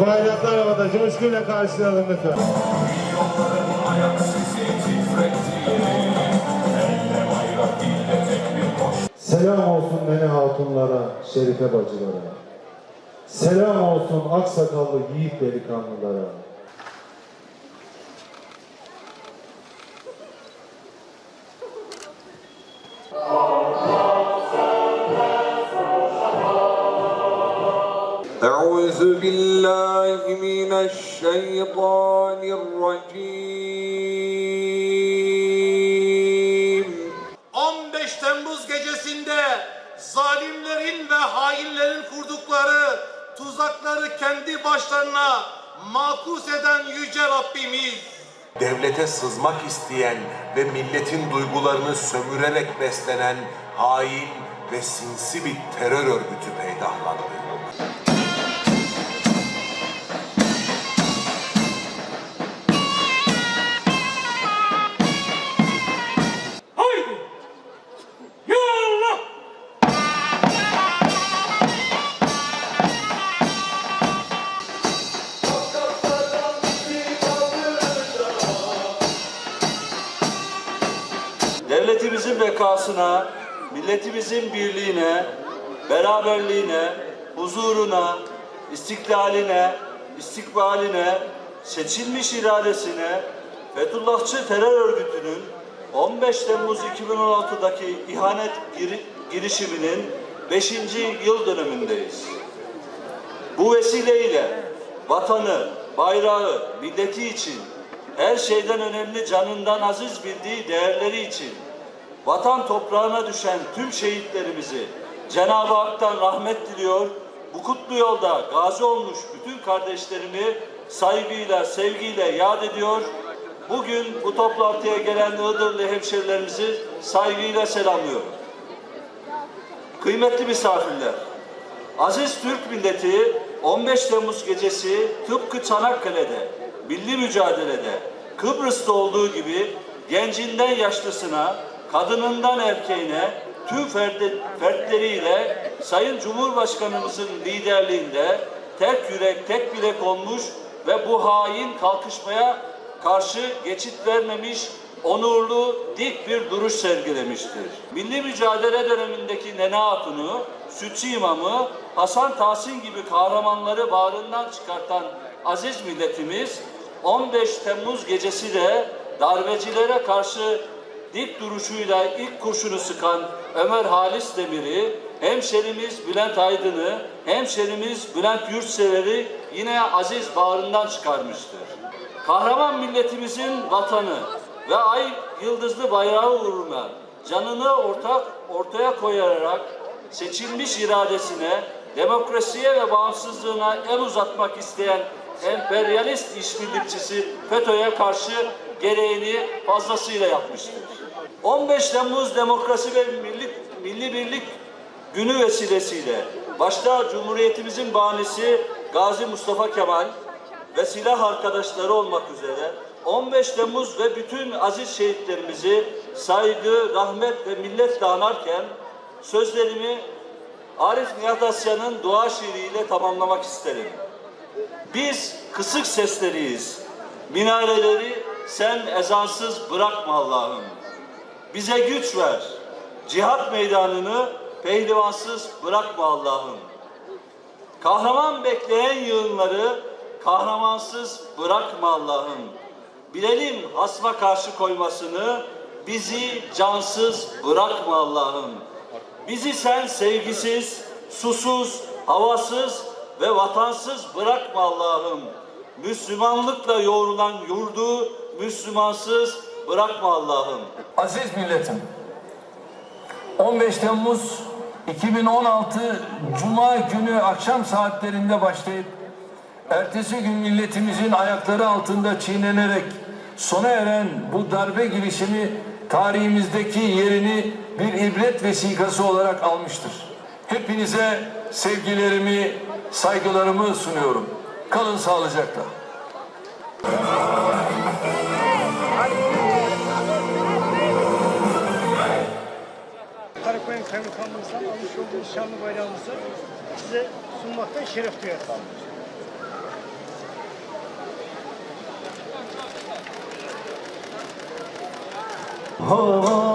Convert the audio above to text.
Bayraklar havada. Coşkuyla karşılayalım lütfen. Selam olsun Mene Hatunlara, Şerife bacılara. Selam olsun aksakallı yiğit delikanlılara. أعوذ بالله من الشيطان الرجيم 15 Temmuz gecesinde zalimlerin ve hainlerin kurdukları tuzakları kendi başlarına makus eden yüce Rabbimiz devlete sızmak isteyen ve milletin duygularını sömürerek beslenen hain ve sinsi bir terör örgütü peydahlandı. Devletimizin bekasına, milletimizin birliğine, beraberliğine, huzuruna, istiklaline, istikbaline, seçilmiş iradesine, Fethullahçı terör örgütünün 15 Temmuz 2016'daki ihanet giri- girişiminin 5. yıl dönümündeyiz. Bu vesileyle vatanı, bayrağı, milleti için her şeyden önemli canından aziz bildiği değerleri için vatan toprağına düşen tüm şehitlerimizi Cenab-ı Hak'tan rahmet diliyor. Bu kutlu yolda gazi olmuş bütün kardeşlerimi saygıyla, sevgiyle yad ediyor. Bugün bu toplantıya gelen Iğdırlı hemşerilerimizi saygıyla selamlıyorum. Kıymetli misafirler, Aziz Türk milleti 15 Temmuz gecesi tıpkı Çanakkale'de, milli mücadelede, Kıbrıs'ta olduğu gibi gencinden yaşlısına, kadınından erkeğine, tüm ferdi- fertleriyle Sayın Cumhurbaşkanımızın liderliğinde tek yürek, tek bilek olmuş ve bu hain kalkışmaya karşı geçit vermemiş, onurlu, dik bir duruş sergilemiştir. Milli mücadele dönemindeki Nene Hatun'u, Sütçü İmamı, Hasan Tahsin gibi kahramanları bağrından çıkartan aziz milletimiz, 15 Temmuz gecesi de darbecilere karşı dik duruşuyla ilk kurşunu sıkan Ömer Halis Demir'i, hemşerimiz Bülent Aydın'ı, hemşerimiz Bülent Yurtsever'i yine aziz bağrından çıkarmıştır. Kahraman milletimizin vatanı ve ay yıldızlı bayrağı uğruna canını ortak ortaya koyarak seçilmiş iradesine, demokrasiye ve bağımsızlığına el uzatmak isteyen emperyalist işbirlikçisi FETÖ'ye karşı gereğini fazlasıyla yapmıştır. 15 Temmuz Demokrasi ve Milli, Milli Birlik Günü vesilesiyle başta Cumhuriyetimizin banisi Gazi Mustafa Kemal ve silah arkadaşları olmak üzere 15 Temmuz ve bütün aziz şehitlerimizi saygı, rahmet ve milletle anarken sözlerimi Arif Nihat Asya'nın dua şiiriyle tamamlamak isterim. Biz kısık sesleriyiz. Minareleri sen ezansız bırakma Allah'ım. Bize güç ver. Cihat meydanını pehlivansız bırakma Allah'ım. Kahraman bekleyen yığınları kahramansız bırakma Allah'ım. Bilelim hasma karşı koymasını, bizi cansız bırakma Allah'ım. Bizi sen sevgisiz, susuz, havasız ve vatansız bırakma Allah'ım. Müslümanlıkla yoğrulan yurdu Müslümansız bırakma Allah'ım. Aziz milletim, 15 Temmuz 2016 Cuma günü akşam saatlerinde başlayıp ertesi gün milletimizin ayakları altında çiğnenerek sona eren bu darbe girişimi tarihimizdeki yerini bir ibret vesikası olarak almıştır. Hepinize sevgilerimi, saygılarımı sunuyorum. Kalın sağlıcakla. kaymakamımızdan almış olduğumuz şanlı bayrağımızı size sunmaktan şeref duyarız. Oh, oh.